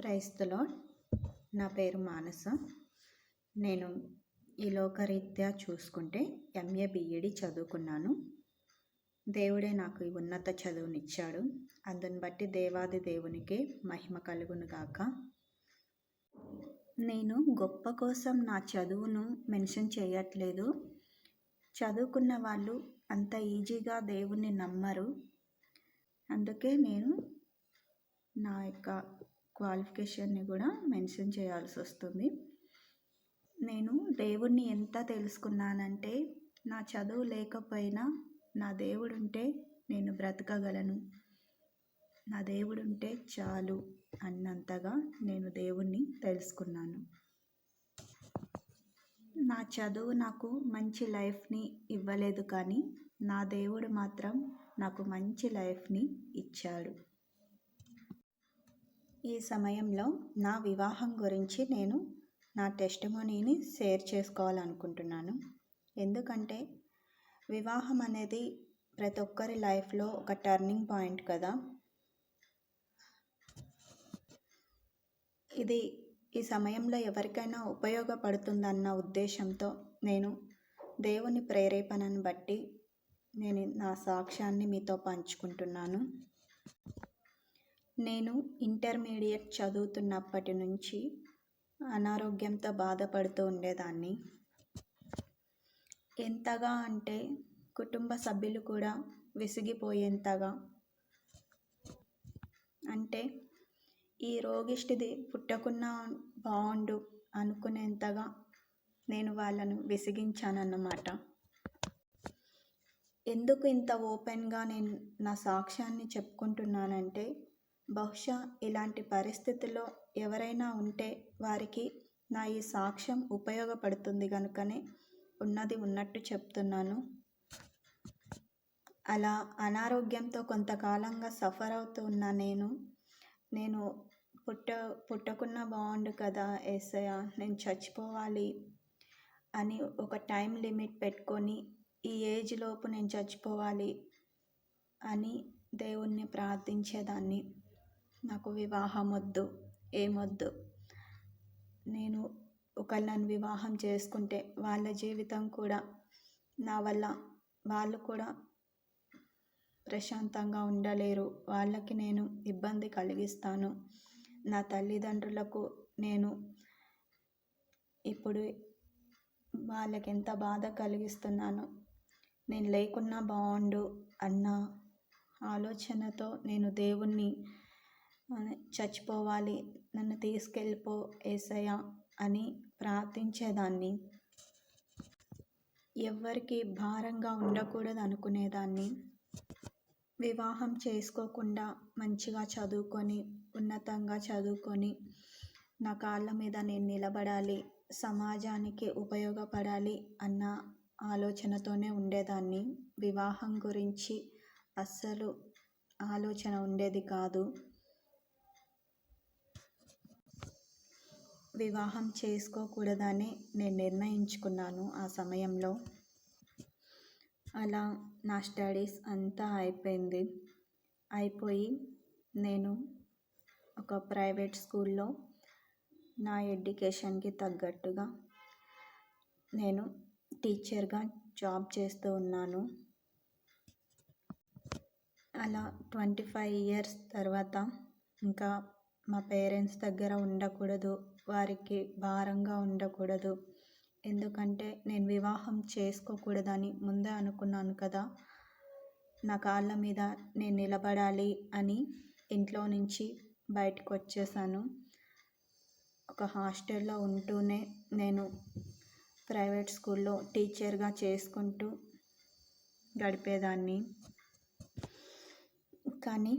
క్రైస్తలో నా పేరు మానస. నేను ఈ లోకరీత్యా చూసుకుంటే ఎంఏ బిఈడి చదువుకున్నాను. దేవుడే నాకు ఈ ఉన్నత చదువునిచ్చాడు. అందుని బట్టి దేవాది దేవునికి మహిమ కలుగును గాక. నేను గొప్ప కోసం నా చదువును మెన్షన్ చేయట్లేదు. చదువుకున్న వాళ్ళు అంత ఈజీగా దేవుణ్ణి నమ్మరు. అందుకే నేను నా యొక్క క్వాలిఫికేషన్ని కూడా మెన్షన్ చేయాల్సి వస్తుంది. నేను దేవుణ్ణి ఎంత తెలుసుకున్నానంటే నా చదువు లేకపోయినా నా దేవుడు ఉంటే నేను బ్రతకగలను. నా దేవుడు ఉంటే చాలు అన్నంతగా నేను దేవుణ్ణి తెలుసుకున్నాను. నా చదువు నాకు మంచి లైఫ్ని ఇవ్వలేదు కానీ నా దేవుడు మాత్రం నాకు మంచి లైఫ్ని ఇచ్చాడు. ఈ సమయంలో నా వివాహం గురించి నేను నా టెస్టిమోనీని షేర్ చేసుకోవాలనుకుంటున్నాను. ఎందుకంటే వివాహం అనేది ప్రతి ఒక్కరి లైఫ్లో ఒక టర్నింగ్ పాయింట్ కదా. ఇది ఈ సమయంలో ఎవరికైనా ఉపయోగపడుతుందన్న ఉద్దేశంతో నేను దేవుని ప్రేరేపణను బట్టి నేను నా సాక్ష్యాన్ని మీతో పంచుకుంటున్నాను. నేను ఇంటర్మీడియట్ చదువుతున్నప్పటి నుంచి అనారోగ్యంతో బాధపడుతూ ఉండేదాన్ని. ఎంతగా అంటే కుటుంబ సభ్యులు కూడా విసిగిపోయేంతగా. అంటే ఈ రోగిష్టిది పుట్టకున్నా బాగుండు అనుకునేంతగా నేను వాళ్ళను విసిగించానన్నమాట. ఎందుకు ఇంత ఓపెన్గా నేను నా సాక్ష్యాన్ని చెప్పుకుంటున్నానంటే బహుశా ఇలాంటి పరిస్థితుల్లో ఎవరైనా ఉంటే వారికి నా ఈ సాక్ష్యం ఉపయోగపడుతుంది కనుకనే ఉన్నది ఉన్నట్టు చెప్తున్నాను. అలా అనారోగ్యంతో కొంతకాలంగా సఫర్ అవుతూ ఉన్న నేను నేను పుట్ట పుట్టకున్న బాగుండు కదా ఏసయ్య నేను చచ్చిపోవాలి అని ఒక టైం లిమిట్ పెట్టుకొని ఈ ఏజ్ లోపు నేను చచ్చిపోవాలి అని దేవుణ్ణి ప్రార్థించేదాన్ని. నాకు వివాహం వద్దు ఏమొద్దు. నేను ఒకళ్ళని వివాహం చేసుకుంటే వాళ్ళ జీవితం కూడా నా వల్ల వాళ్ళు కూడా ప్రశాంతంగా ఉండలేరు. వాళ్ళకి నేను ఇబ్బంది కలిగిస్తాను. నా తల్లిదండ్రులకు నేను ఇప్పుడు వాళ్ళకి ఎంత బాధ కలిగిస్తున్నాను? నేను లేకున్నా బాగుండు అన్న ఆలోచనతో నేను దేవుణ్ణి చచ్చిపోవాలి నన్ను తీసుకెళ్ళిపో ఏసయ్య అని ప్రార్థించేదాన్ని. ఎవ్వరికి భారంగా ఉండకూడదు అనుకునేదాన్ని. వివాహం చేసుకోకుండా మంచిగా చదువుకొని ఉన్నతంగా చదువుకొని నా కాళ్ళ మీద నేను నిలబడాలి సమాజానికి ఉపయోగపడాలి అన్న ఆలోచనతోనే ఉండేదాన్ని. వివాహం గురించి అస్సలు ఆలోచన ఉండేది కాదు. వివాహం చేసుకోకూడదని నేను నిర్ణయించుకున్నాను ఆ సమయంలో. అలా నా స్టడీస్ అంతా అయిపోయింది. అయిపోయి నేను ఒక ప్రైవేట్ స్కూల్లో నా ఎడ్యుకేషన్కి తగ్గట్టుగా నేను టీచర్గా జాబ్ చేస్తూ ఉన్నాను. అలా ట్వంటీ ఫైవ్ ఇయర్స్ తర్వాత ఇంకా మా పేరెంట్స్ దగ్గర ఉండకూడదు వారికి భారంగా ఉండకూడదు. ఎందుకంటే నేను వివాహం చేసుకోకూడదని ముందే అనుకున్నాను కదా. నా కాళ్ళ మీద నేను నిలబడాలి అని ఇంట్లో నుంచి బయటకు వచ్చేసాను ఒక హాస్టల్లో ఉంటూనే నేను ప్రైవేట్ స్కూల్లో టీచర్గా చేసుకుంటూ గడిపేదాన్ని. కానీ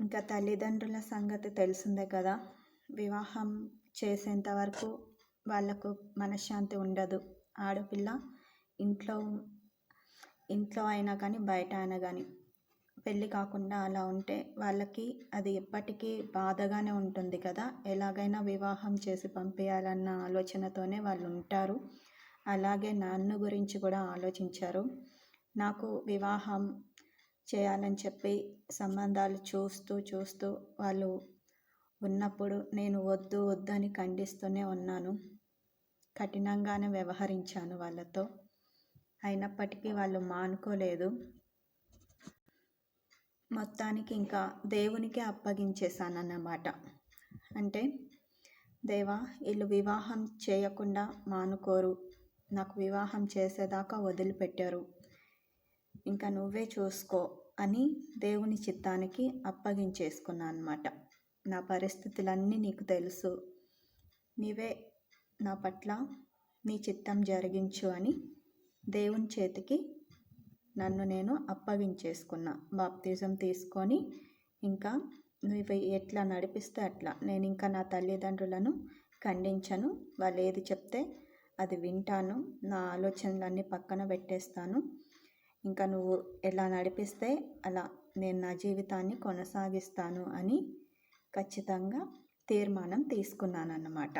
ఇంకా తల్లిదండ్రుల సంగతి తెలిసిందే కదా. వివాహం చేసేంత వరకు వాళ్ళకు మనశ్శాంతి ఉండదు. ఆడపిల్ల ఇంట్లో ఇంట్లో అయినా కానీ బయట అయినా కానీ. పెళ్ళి కాకుండా అలా ఉంటే వాళ్ళకి అది ఎప్పటికీ బాధగానే ఉంటుంది కదా. ఎలాగైనా వివాహం చేసి పంపేయాలన్న ఆలోచనతోనే వాళ్ళు ఉంటారు. అలాగే నన్ను గురించి కూడా ఆలోచించారు. నాకు వివాహం చేయాలని చెప్పి సంబంధాలు చూస్తూ చూస్తూ వాళ్ళు ఉన్నప్పుడు నేను వద్దు వద్దు అని ఖండిస్తూనే ఉన్నాను. కఠినంగానే వ్యవహరించాను వాళ్ళతో. అయినప్పటికీ వాళ్ళు మానుకోలేదు. మొత్తానికి ఇంకా దేవునికే అప్పగించేశానన్నమాట. అంటే దేవా వీళ్ళు వివాహం చేయకుండా మానుకోరు. నాకు వివాహం చేసేదాకా వదిలిపెట్టారు. ఇంకా నువ్వే చూసుకో అని దేవుని చిత్తానికి అప్పగించేసుకున్నాను అనమాట నా పరిస్థితులన్నీ నీకు తెలుసు. నీవే నా పట్ల నీ చిత్తం జరిగించు అని దేవుని చేతికి నన్ను నేను అప్పగించేసుకున్నా. బాప్తిజం తీసుకొని ఇంకా నువ్వు ఎట్లా నడిపిస్తే అట్లా. నేను ఇంకా నా తల్లిదండ్రులను ఖండించను. వాళ్ళు ఏది చెప్తే అది వింటాను. నా ఆలోచనలన్నీ పక్కన పెట్టేస్తాను. ఇంకా నువ్వు ఎలా నడిపిస్తే అలా నేను నా జీవితాన్ని కొనసాగిస్తాను అని ఖచ్చితంగా తీర్మానం తీసుకున్నాను అన్నమాట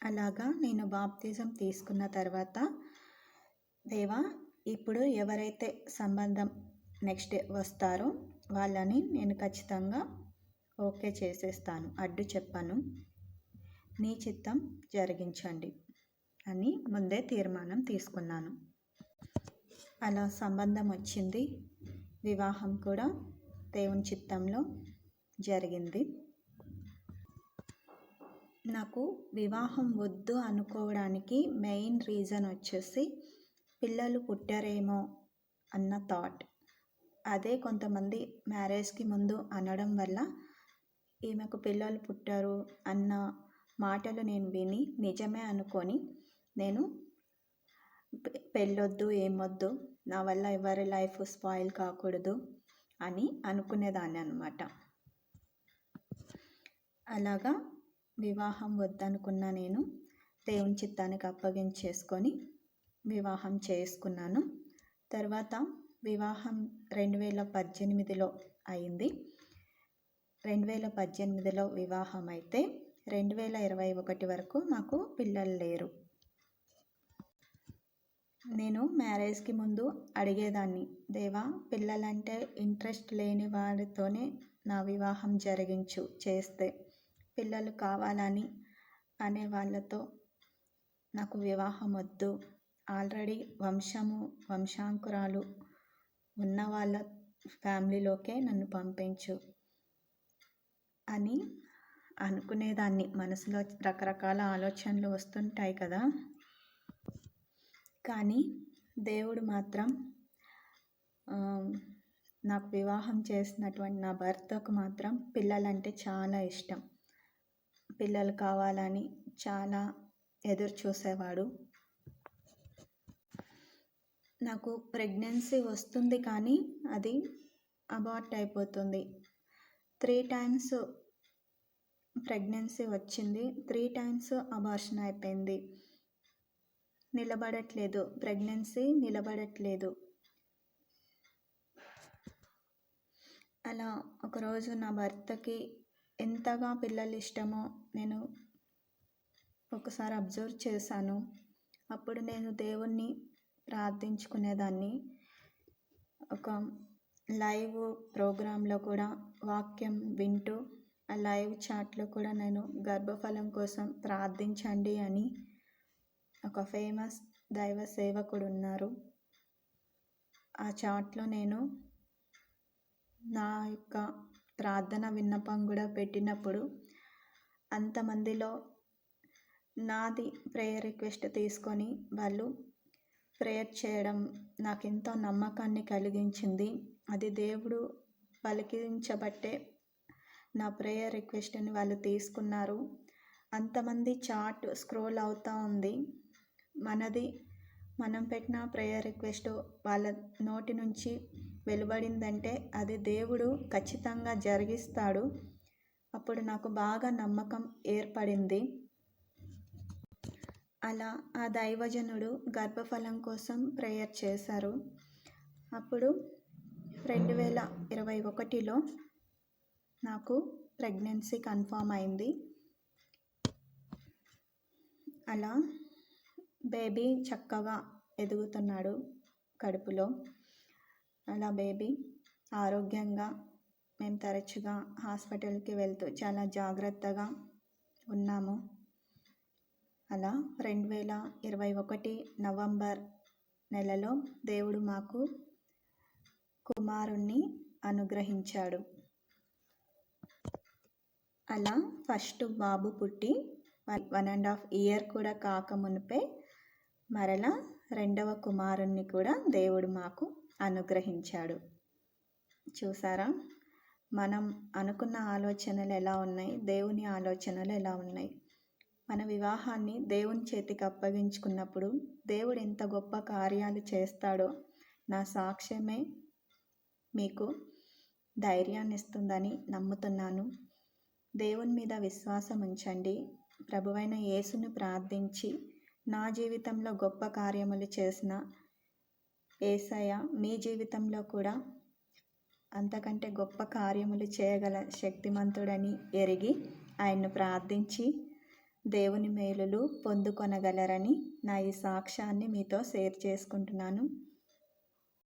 అలాగా నేను బాప్తిజం తీసుకున్న తర్వాత దేవా ఇప్పుడు ఎవరైతే సంబంధం నెక్స్ట్ వస్తారో వాళ్ళని నేను ఖచ్చితంగా ఓకే చేసేస్తాను అడ్డు చెప్పను. నీ చిత్తం జరిగించండి అని ముందే తీర్మానం తీసుకున్నాను. అలా సంబంధం వచ్చింది వివాహం కూడా దేవుని చిత్తంలో జరిగింది. నాకు వివాహం వద్దు అనుకోవడానికి మెయిన్ రీజన్ వచ్చేసి పిల్లలు పుట్టారేమో అన్న థాట్. అదే కొంతమంది మ్యారేజ్కి ముందు అనడం వల్ల ఈమెకు పిల్లలు పుట్టారు అన్న మాటలు నేను విని నిజమే అనుకొని నేను పెళ్ళొద్దు ఏమొద్దు నా వల్ల ఎవరి లైఫ్ స్పాయిల్ కాకూడదు అని అనుకునేదాన్ని అనమాట అలాగా వివాహం వద్దనుకున్న నేను దేవుని చిత్తానికి అప్పగించేసుకొని వివాహం చేసుకున్నాను. తర్వాత వివాహం రెండు వేల పద్దెనిమిదిలో అయింది. రెండు వేల పద్దెనిమిదిలో వివాహం అయితే రెండు వేల ఇరవై ఒకటి వరకు నాకు పిల్లలు లేరు. నేను మ్యారేజ్కి ముందు అడిగేదాన్ని. దేవా పిల్లలంటే ఇంట్రెస్ట్ లేని వారితోనే నా వివాహం జరిగించు చేస్తే. పిల్లలు కావాలని అనే వాళ్ళతో నాకు వివాహం వద్దు. ఆల్రెడీ వంశము వంశాంకురాలు ఉన్న వాళ్ళ ఫ్యామిలీలోకే నన్ను పంపించు అని అనుకునేదాన్ని. మనసులో రకరకాల ఆలోచనలు వస్తుంటాయి కదా. కానీ దేవుడు మాత్రం నాకు వివాహం చేసినటువంటి నా భర్తకు మాత్రం పిల్లలంటే చాలా ఇష్టం. పిల్లలు కావాలని చాలా ఎదురు చూసేవాడు. నాకు ప్రెగ్నెన్సీ వస్తుంది కానీ అది అబార్ట్ అయిపోతుంది. త్రీ టైమ్స్ ప్రెగ్నెన్సీ వచ్చింది త్రీ టైమ్స్ అబార్షన్ అయిపోయింది. నిలబడట్లేదు. ప్రెగ్నెన్సీ నిలబడట్లేదు. అలా ఒకరోజు నా భర్తకి ఎంతగా పిల్లలు ఇష్టమో నేను ఒకసారి అబ్జర్వ్ చేశాను. అప్పుడు నేను దేవుణ్ణి ప్రార్థించుకునేదాన్ని. ఒక లైవ్ ప్రోగ్రాంలో కూడా వాక్యం వింటూ ఆ లైవ్ చాట్లో కూడా నేను గర్భఫలం కోసం ప్రార్థించండి అని ఒక ఫేమస్ దైవ సేవకుడు ఉన్నారు ఆ చాట్లో నేను నా యొక్క ప్రార్థన విన్నపం కూడా పెట్టినప్పుడు అంతమందిలో నాది ప్రేయర్ రిక్వెస్ట్ తీసుకొని వాళ్ళు ప్రేయర్ చేయడం నాకు ఎంతో నమ్మకాన్ని కలిగించింది. అది దేవుడు పలికించబట్టే నా ప్రేయర్ రిక్వెస్ట్ని వాళ్ళు తీసుకున్నారు. అంతమంది చాట్ స్క్రోల్ అవుతూ ఉంది. మనది. మనం పెట్టిన ప్రేయర్ రిక్వెస్ట్ వాళ్ళ నోటి నుంచి వెలువడిందంటే అది దేవుడు ఖచ్చితంగా జరిగిస్తాడు. అప్పుడు నాకు బాగా నమ్మకం ఏర్పడింది. అలా ఆ దైవజనుడు గర్భఫలం కోసం ప్రేయర్ చేశారు. అప్పుడు రెండు వేల ఇరవై ఒకటిలో నాకు ప్రెగ్నెన్సీ కన్ఫామ్ అయింది. అలా బేబీ చక్కగా ఎదుగుతున్నాడు కడుపులో. అలా బేబీ ఆరోగ్యంగా మేము తరచుగా హాస్పిటల్కి వెళ్తూ చాలా జాగ్రత్తగా ఉన్నాము. అలా రెండు వేల ఇరవై ఒకటి నవంబర్ నెలలో దేవుడు మాకు కుమారుణ్ణి అనుగ్రహించాడు. అలా ఫస్ట్ బాబు పుట్టి వన్ అండ్ హాఫ్ ఇయర్ కూడా కాకమునిపే మరలా రెండవ కుమారుణ్ణి కూడా దేవుడు మాకు అనుగ్రహించాడు. చూసారా? మనం అనుకున్న ఆలోచనలు ఎలా ఉన్నాయి? దేవుని ఆలోచనలు ఎలా ఉన్నాయి? మన వివాహాన్ని దేవుని చేతికి అప్పగించుకున్నప్పుడు దేవుడు ఎంత గొప్ప కార్యాలు చేస్తాడో నా సాక్ష్యమే మీకు ధైర్యాన్ని ఇస్తుందని నమ్ముతున్నాను. దేవుని మీద విశ్వాసం ఉంచండి. ప్రభువైన యేసును ప్రార్థించి నా జీవితంలో గొప్ప కార్యములు చేసిన ఏసయ మీ జీవితంలో కూడా అంతకంటే గొప్ప కార్యములు చేయగల శక్తిమంతుడని ఎరిగి ఆయన్ను ప్రార్థించి దేవుని మేలులు పొందుకొనగలరని నా ఈ సాక్ష్యాన్ని మీతో షేర్ చేసుకుంటున్నాను.